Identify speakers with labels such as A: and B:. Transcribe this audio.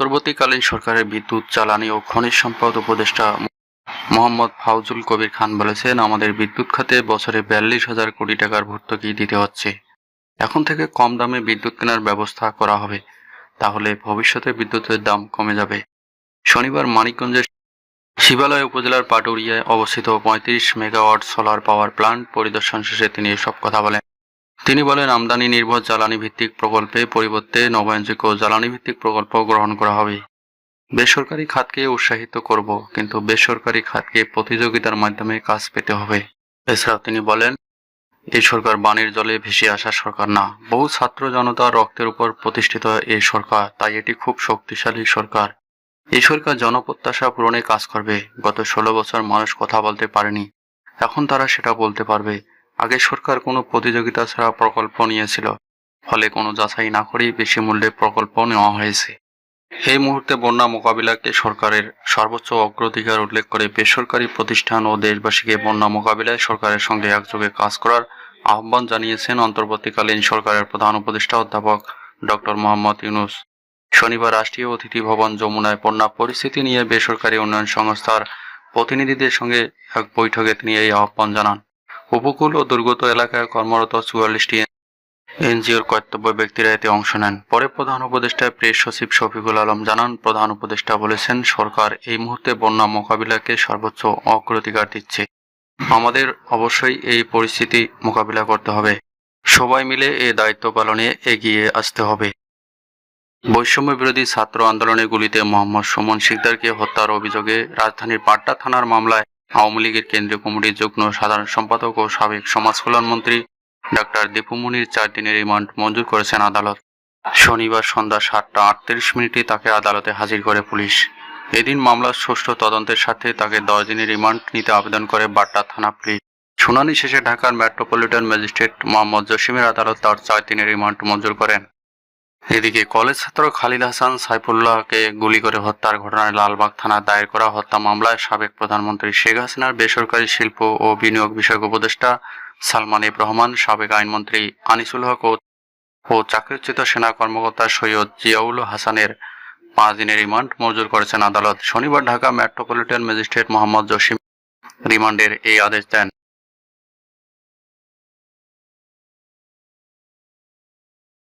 A: অন্তর্বর্তীকালীন সরকারের বিদ্যুৎ, জ্বালানি ও খনিজ সম্পদ উপদেষ্টা মোহাম্মদ ফাউজুল কবির খান বলেছেন, আমাদের বিদ্যুৎ খাতে বছরে বিয়াল্লিশ হাজার কোটি টাকার ভর্তুকি দিতে হচ্ছে। এখন থেকে কম দামে বিদ্যুৎ কেনার ব্যবস্থা করা হবে, তাহলে ভবিষ্যতে বিদ্যুতের দাম কমে যাবে। শনিবার মানিকগঞ্জের শিবালয় উপজেলার পাটুরিয়ায় অবস্থিত পঁয়ত্রিশ মেগাওয়াট সোলার পাওয়ার প্ল্যান্ট পরিদর্শন শেষে তিনি এসব কথা বলেন। তিনি বলেন, আমদানি নির্ভর জ্বালানি ভিত্তিক প্রকল্পে পরিবর্তে নবায়নযোগ্য জ্বালানি ভিত্তিক প্রকল্প গ্রহণ করা হবে। বেসরকারি খাতকে উৎসাহিত করব, কিন্তু বেসরকারি খাতকে প্রতিযোগিতার মাধ্যমে কাজ পেতে হবে। এছাড়াও তিনি বলেন, এই সরকার বানের জলে ভেসে আসা সরকার না। বহু ছাত্র জনতার রক্তের উপর প্রতিষ্ঠিত এই সরকার, তাই এটি খুব শক্তিশালী সরকার। এই সরকার জনপ্রত্যাশা পূরণে কাজ করবে। গত ষোলো বছর মানুষ কথা বলতে পারেনি। এখন তারা সেটা বলতে পারবে। আগে সরকার কোনো প্রতিযোগিতা ছাড়া প্রকল্প নিয়েছিল, ফলে কোনো যাচাই না করেই বেশি মূল্যে প্রকল্প নেওয়া হয়েছে। এই মুহূর্তে বন্যা মোকাবিলাকে সরকারের সর্বোচ্চ অগ্রাধিকার উল্লেখ করে বেসরকারি প্রতিষ্ঠান ও দেশবাসীকে বন্যা মোকাবিলায় সরকারের সঙ্গে একযোগে কাজ করার আহ্বান জানিয়েছেন অন্তর্বর্তীকালীন সরকারের প্রধান উপদেষ্টা অধ্যাপক ডক্টর মোহাম্মদ ইউনুস। শনিবার রাষ্ট্রীয় অতিথি ভবন যমুনায় বন্যা পরিস্থিতি নিয়ে বেসরকারি উন্নয়ন সংস্থার প্রতিনিধিদের সঙ্গে এক বৈঠকে তিনি এই আহ্বান জানান। উপকূল ও দুর্গত এলাকায় কর্মরত চুয়াল্লিশটি এনজিওর কর্তব্য ব্যক্তিরা এতে অংশ নেন। পরে প্রধান উপদেষ্টা প্রেস সচিব শফিকুল আলম জানান, প্রধান উপদেষ্টা বলেছেন, সরকার এই মুহূর্তে বন্যা মোকাবিলাকে সর্বোচ্চ অগ্রাধিকার দিচ্ছে। আমাদের অবশ্যই এই পরিস্থিতি মোকাবিলা করতে হবে। সবাই মিলে এ দায়িত্ব পালনে এগিয়ে আসতে হবে। বৈষম্য বিরোধী ছাত্র আন্দোলনের গুলিতে মোহাম্মদ সুমন শিকদারকে হত্যার অভিযোগে রাজধানীর পাট্টা থানার মামলায় আওয়ামী লীগের কেন্দ্রীয় কমিটির যুগ্ম সাধারণ সম্পাদক ও সাবেক সমাজ কল্যাণ মন্ত্রী ডাক্তার দীপুমনির চার দিনের রিমান্ড মঞ্জুর করেছেন আদালত। শনিবার সন্ধ্যা সাতটা আটত্রিশ মিনিটে তাকে আদালতে হাজির করে পুলিশ। এদিন মামলার সুষ্ঠু তদন্তের সাথে তাকে দশ দিনের রিমান্ড নিতে আবেদন করে বাড্ডা থানা পুলিশ। শুনানি শেষে ঢাকার মেট্রোপলিটন ম্যাজিস্ট্রেট মোহাম্মদ জসিমের আদালত তার চার দিনের রিমান্ড মঞ্জুর করেন। এদিকে কলেজ ছাত্র খালিদ হাসান সাইফুল্লাহকে গুলি করে হত্যার ঘটনায় লালবাগ থানায় দায়ের করা হত্যা মামলায় সাবেক প্রধানমন্ত্রী শেখ হাসিনার বেসরকারি শিল্প ও বিনিয়োগ বিষয়ক উপদেষ্টা সালমান ইব রহমান, সাবেক আইনমন্ত্রী আনিসুল হক ও চাকরিচ্যুত সেনা কর্মকর্তা সৈয়দ জিয়াউল হাসানের পাঁচ দিনের রিমান্ড মঞ্জুর করেছেন আদালত। শনিবার ঢাকা মেট্রোপলিটন ম্যাজিস্ট্রেট মোহাম্মদ জসিম রিমান্ডের এই আদেশ দেন।